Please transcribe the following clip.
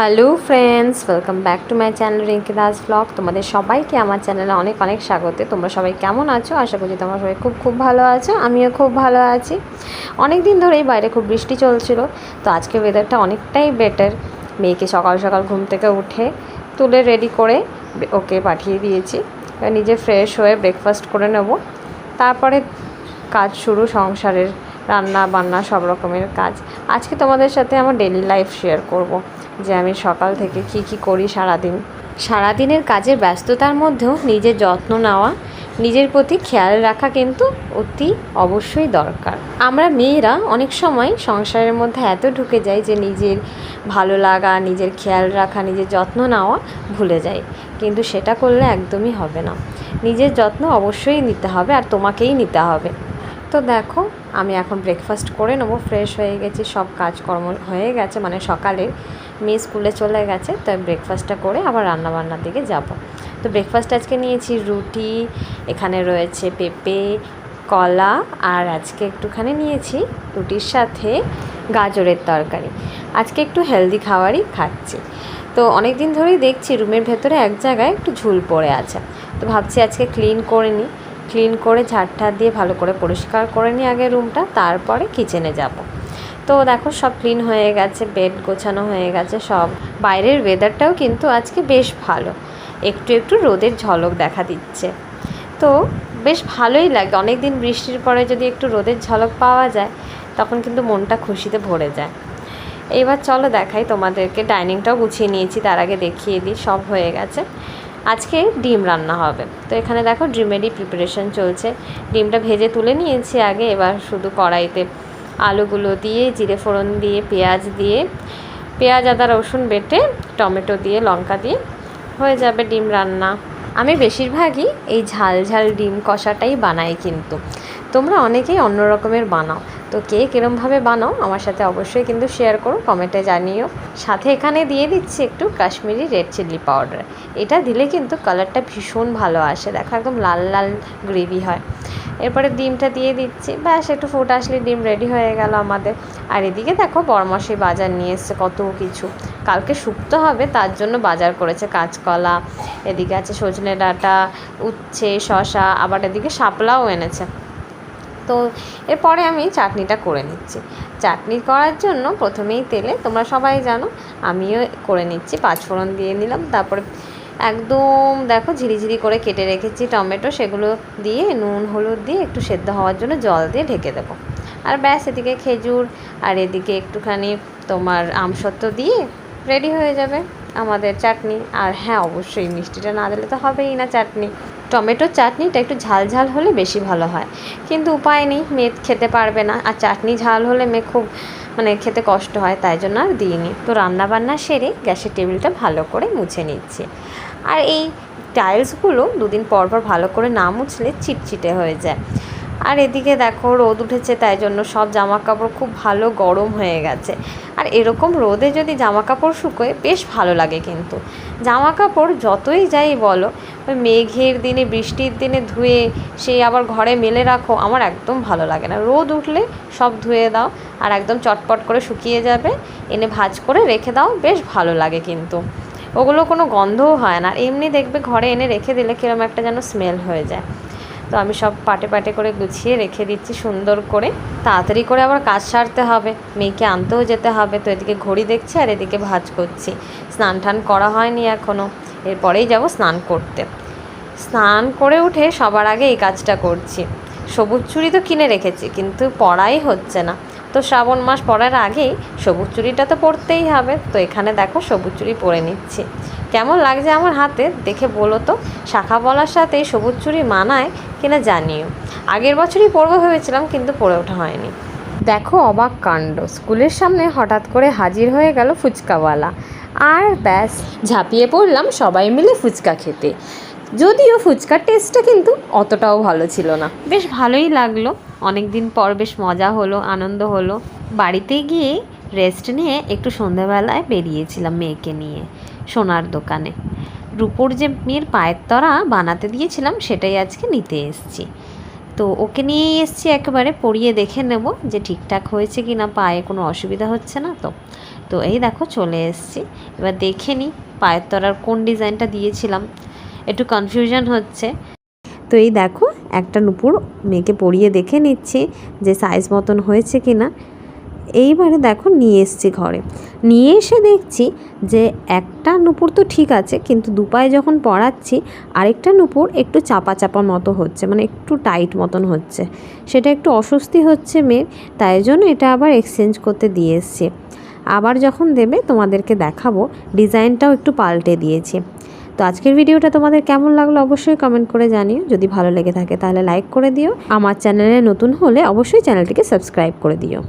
Hello friends welcome back to my channel Rinki Das blog তোমাদের সবাইকে আমার চ্যানেলে অনেক অনেক স্বাগত। তোমরা সবাই কেমন আছো? আশা করছি তোমরা সবাই খুব খুব ভালো আছো। আমিও খুব ভালো আছি। অনেক দিন ধরেই বাইরে খুব বৃষ্টি চলছিল, তো আজকে ওয়েদারটা অনেকটাই বেটার মেয়েকে সকাল সকাল ঘুম থেকে উঠে তুলে রেডি করে ওকে পাঠিয়ে দিয়েছি। নিজে ফ্রেশ হয়ে ব্রেকফাস্ট করে নেব। তারপরে কাজ শুরু সংসারের রান্না বান্না সব রকমের কাজ। আজকে তোমাদের সাথে আমার ডেলি লাইফ শেয়ার করব, যে আমি সকাল থেকে কি কি করি সারাদিন। সারাদিনের কাজের ব্যস্ততার মধ্যেও নিজের যত্ন নেওয়া, নিজের প্রতি খেয়াল রাখা কিন্তু অতি অবশ্যই দরকার। আমরা মেয়েরা অনেক সময় সংসারের মধ্যে এত ঢুকে যাই যে নিজের ভালো লাগা, নিজের খেয়াল রাখা, নিজের যত্ন নেওয়া ভুলে যাই। কিন্তু সেটা করলে একদমই হবে না। নিজের যত্ন অবশ্যই নিতে হবে আর তোমাকেই নিতে হবে। তো দেখো, আমি এখন ব্রেকফাস্ট করে নেব ফ্রেশ হয়ে গেছি, সব কাজকর্ম হয়ে গেছে মানে সকালে মেয়ে স্কুলে চলে গেছে তো ব্রেকফাস্টটা করে আবার রান্নাবান্নার দিকে যাব। তো ব্রেকফাস্ট আজকে নিয়েছি রুটি, এখানে রয়েছে পেঁপে, কলা, আর আজকে একটুখানি নিয়েছি রুটির সাথে গাজরের তরকারি। আজকে একটু হেলদি খাবারই খাচ্ছি। তো অনেক দিন ধরেই দেখছি রুমের ভেতরে এক জায়গায় একটু ঝুল পড়ে আছে। তো ভাবছি আজকে ক্লিন করে নিই। ক্লিন করে ঝাড় দিয়ে ভালো করে পরিষ্কার করে নিই আগে রুমটা, তারপরে কিচেনে যাব। তো দেখো সব ক্লিন হয়ে গেছে, বেড গোছানো হয়ে গেছে সব। বাইরের ওয়েদারটাও কিন্তু আজকে বেশ ভালো। একটু একটু রোদের ঝলক দেখা দিচ্ছে। তো বেশ ভালোই লাগে অনেক দিন বৃষ্টির পরে যদি একটু রোদের ঝলক পাওয়া যায়, তখন কিন্তু মনটা খুশিতে ভরে যায়। এইবার চলো দেখাই তোমাদেরকে ডাইনিংটাও গুছিয়ে নিয়েছি, তার আগে দেখিয়ে দিই, সব হয়ে গেছে। আজকে ডিম রান্না হবে। তো এখানে দেখো ডিমেরই প্রিপারেশন চলছে। ডিমটা ভেজে তুলে নিয়েছি আগে, এবার শুধু কড়াইতে আলুগুলো দিয়ে, জিরে ফোড়ন দিয়ে, পেঁয়াজ দিয়ে, পেঁয়াজ, আদা, রসুন বেটে টমেটো দিয়ে, লঙ্কা দিয়ে হয়ে যাবে ডিম রান্না। আমি বেশিরভাগই এই ঝাল ঝাল ডিম কষাটাই বানাই কিন্তু। তোমরা অনেকেই অন্য রকমের বানাও। তো কে কীরমভাবে বানাও, আমার সাথে অবশ্যই কিন্তু শেয়ার করো কমেন্টে জানিও। সাথে এখানে দিয়ে দিচ্ছি একটু কাশ্মীরি রেড চিলি পাউডার এটা দিলে কিন্তু কালারটা ভীষণ ভালো আসে, দেখো একদম লাল লাল গ্রেভি হয়। এরপরে ডিমটা দিয়ে দিচ্ছি, ব্যাস একটু ফুট আসলে ডিম রেডি হয়ে গেল আমাদের। আর এদিকে দেখো বরমাসি বাজার নিয়ে এসছে কত কিছু। কালকে শুক্তো হবে, তার জন্য বাজার করেছে কাঁচকলা, এদিকে আছে সজনে ডাঁটা, উচ্ছে শশা আবার এদিকে শাপলাও এনেছে। তো এরপরে আমি চাটনিটা করে নিচ্ছি। চাটনি করার জন্য প্রথমেই তেলে তোমরা সবাই জানো, আমিও করে নিচ্ছি, পাঁচফোড়ন দিয়ে নিলাম, তারপরে একদম দেখো ঝিরিঝিরি করে কেটে রেখেছি টমেটো, সেগুলো দিয়ে নুন, হলুদ দিয়ে একটু সেদ্ধ হওয়ার জন্য জল দিয়ে ঢেকে দেবো। আর ব্যাস, এদিকে খেজুর আর এদিকে একটুখানি তোমার আমসত্ত্ব দিয়ে রেডি হয়ে যাবে আমাদের চাটনি। আর হ্যাঁ অবশ্যই মিষ্টিটা না দিলে তো হবেই না চাটনি। টমেটোর চাটনিটা একটু ঝাল ঝাল হলে বেশি ভালো হয়। কিন্তু উপায় নেই, মেয়ে খেতে পারবে না। আর চাটনি ঝাল হলে মেয়ে খুব মানে খেতে কষ্ট হয়, তাই জন্য আর দিইনি। তো রান্নাবান্না সেরে গ্যাসের টেবিলটা ভালো করে মুছে নিচ্ছি। আর এই টাইলসগুলো দুদিন পর পর ভালো করে না মুছলে চিটচিটে হয়ে যায়। আর এদিকে দেখো রোদ উঠেছে, তাই জন্য সব জামা কাপড় খুব ভালো গরম হয়ে গেছে। আর এরকম রোদে যদি জামা কাপড় শুকোয়, বেশ ভালো লাগে কিন্তু। জামা কাপড় যতই যাই বলো ওই মেঘের দিনে, বৃষ্টির দিনে ধুয়ে সেই আবার ঘরে মেলে রাখো, আমার একদম ভালো লাগে না। রোদ উঠলে সব ধুয়ে দাও আর একদম চটপট করে শুকিয়ে যাবে, এনে ভাজ করে রেখে দাও, বেশ ভালো লাগে কিন্তু। ওগুলো কোনো গন্ধও হয় না আর এমনি দেখবে ঘরে এনে রেখে দিলে কীরকম একটা যেন স্মেল হয়ে যায়। তো আমি সব পাটে পাটে করে গুছিয়ে রেখে দিচ্ছি সুন্দর করে। তাড়াতাড়ি করে আবার কাজ সারতে হবে, মেয়েকে আনতেও যেতে হবে। তো এদিকে ঘড়ি দেখছি আর এদিকে ভাজ করছি। স্নান টান করা হয়নি এখনও এরপরেই যাব স্নান করতে। স্নান করে উঠে সবার আগে এই কাজটা করছি। সবুজ চুড়ি তো কিনে রেখেছি, কিন্তু পড়াই হচ্ছে না। তো শ্রাবণ মাস পড়ার আগেই সবুজ চুড়িটা তো পরতেই হবে। তো এখানে দেখো সবুজ চুড়ি পরে নিচ্ছি। কেমন লাগছে আমার হাতে দেখে বলো তো? শাখা বলার সাথে সবুজ চুড়ি মানায় কিনা জানিও। আগের বছরই পরবো ভেবেছিলাম, কিন্তু পরে ওঠা হয়নি। দেখো অবাক কাণ্ড। স্কুলের সামনে হঠাৎ করে হাজির হয়ে গেল ফুচকাওয়ালা। আর ব্যাস, ঝাঁপিয়ে পড়লাম সবাই মিলে ফুচকা খেতে। যদিও ফুচকার টেস্টটা কিন্তু অতটাও ভালো ছিল না। বেশ ভালোই লাগল। অনেক দিন পর বেশ মজা হলো, আনন্দ হলো। বাড়িতে গিয়ে রেস্ট নিয়ে একটু সন্ধেবেলায় বেরিয়েছিলাম মেয়েকে নিয়ে সোনার দোকানে। রুপোর যে মেয়ের পায়ের তরা বানাতে দিয়েছিলাম, সেটাই আজকে নিতে এসেছি। তো ওকে নিয়েই এসেছি একেবারে পরিয়ে দেখে নেব যে ঠিকঠাক হয়েছে কি না, পায়ে কোনো অসুবিধা হচ্ছে না তো। তো এই দেখো চলে এসেছি। এবার দেখে নিই পায়ের তলার কোন ডিজাইনটা দিয়েছিলাম। একটু কনফিউশন হচ্ছে। তো এই দেখো একটা নুপুর মেয়েকে পরিয়ে দেখে নিচ্ছি যে সাইজ মতন হয়েছে কি না। এইবারে দেখো নিয়ে এসছি ঘরে। নিয়ে এসে দেখছি যে একটা নুপুর তো ঠিক আছে, কিন্তু দুপায়ে যখন পরাচ্ছি আরেকটা নুপুর একটু চাপা চাপা মতো হচ্ছে মানে একটু টাইট মতন হচ্ছে। সেটা একটু অস্বস্তি হচ্ছে মেয়ের, তাই জন্য এটা আবার এক্সচেঞ্জ করতে দিয়ে এসছি। আবার যখন দেবে তোমাদেরকে দেখাবো, ডিজাইনটাও একটু পাল্টে দিয়েছি। তো আজকের ভিডিওটা তোমাদের কেমন লাগল অবশ্যই কমেন্ট করে জানিও। যদি ভালো লেগে থাকে তাহলে লাইক করে দিও। আমার চ্যানেলে নতুন হলে অবশ্যই চ্যানেলটিকে সাবস্ক্রাইব করে দিও।